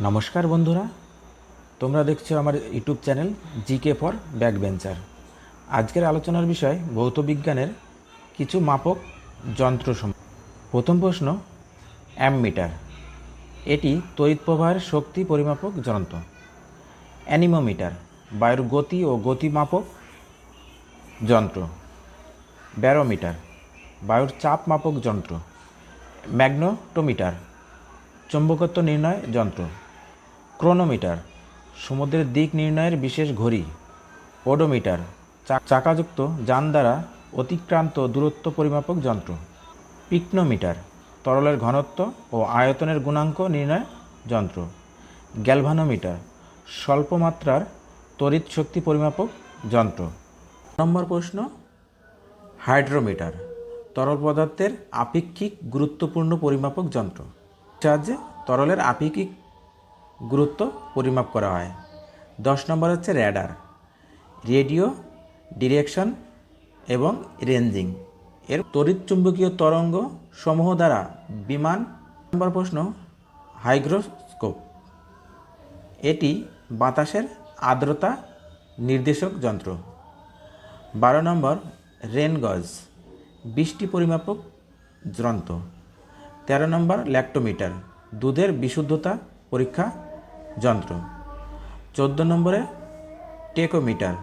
নমস্কার বন্ধুরা, তোমরা দেখছ আমার YouTube channel GK for backbencher আজকের আলোচনার বিষয় ভৌত বিজ্ঞানের কিছু মাপক যন্ত্র প্রথম প্রশ্ন, অ্যামমিটার। এটি তড়িৎ প্রবাহের শক্তি পরিমাপক যন্ত্র। অ্যানিমোমিটার বায়ুর গতি ও গতি মাপক যন্ত্র। ব্যারোমিটার, বায়ুর চাপ মাপক যন্ত্র। ম্যাগনোটোমিটার, চৌম্বকত্ব নির্ণয় যন্ত্র। ক্রোনোমিটার, সমুদ্রের দিক নির্ণয়ের বিশেষ ঘড়ি ওডোমিটার চাকাযুক্ত যান দ্বারা অতিক্রান্ত দূরত্ব পরিমাপক যন্ত্র, পিকনোমিটার, তরলের ঘনত্ব ও আয়তনের গুণাঙ্ক নির্ণয় যন্ত্র, গ্যালভানোমিটার স্বল্প মাত্রার তড়িৎ শক্তি পরিমাপক যন্ত্র। নম্বর প্রশ্ন, হাইড্রোমিটার, তরল পদার্থের আপেক্ষিক গুরুত্বপূর্ণ পরিমাপক যন্ত্র। সাহায্যে তরলের আপেক্ষিক গুরুত্ব পরিমাপ করা হয়। দশ নম্বর হচ্ছে র্যাডার। রেডিও, ডিরেকশন এবং রেঞ্জিং। এর তড়িৎ চুম্বকীয় তরঙ্গ সমূহ দ্বারা বিমান নম্বর প্রশ্ন হাইগ্রোস্কোপ। এটি বাতাসের আর্দ্রতা নির্দেশক যন্ত্র। বারো নম্বর রেনগজ বৃষ্টি পরিমাপক যন্ত্র। তেরো নম্বর ল্যাক্টোমিটার, দুধের বিশুদ্ধতা পরীক্ষা যন্ত্র। চোদ্দ নম্বরে টেকোমিটার,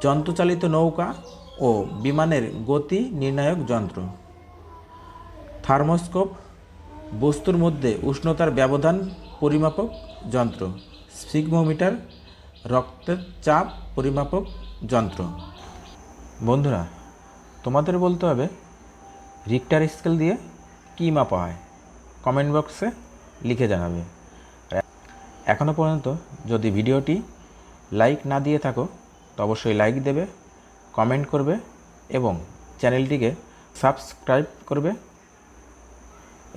যন্ত্রচালিত নৌকা ও বিমানের গতি নির্ণায়ক যন্ত্র। থার্মোস্কোপ, বস্তুর মধ্যে উষ্ণতার ব্যবধান পরিমাপক যন্ত্র। সিগমোমিটার রক্তের চাপ পরিমাপক যন্ত্র। বন্ধুরা, তোমাদের বলতে হবে রিক্টার স্কেল দিয়ে কী মাপা হয়? কমেন্ট বক্সে লিখে জানাবে। এখনও পর্যন্ত যদি ভিডিওটি লাইক না দিয়ে থাকো, তো অবশ্যই লাইক দেবে, কমেন্ট করবে এবং চ্যানেলটিকে সাবস্ক্রাইব করবে।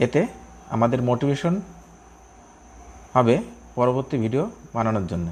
এতে আমাদের মোটিভেশন হবে পরবর্তী ভিডিও বানানোর জন্য।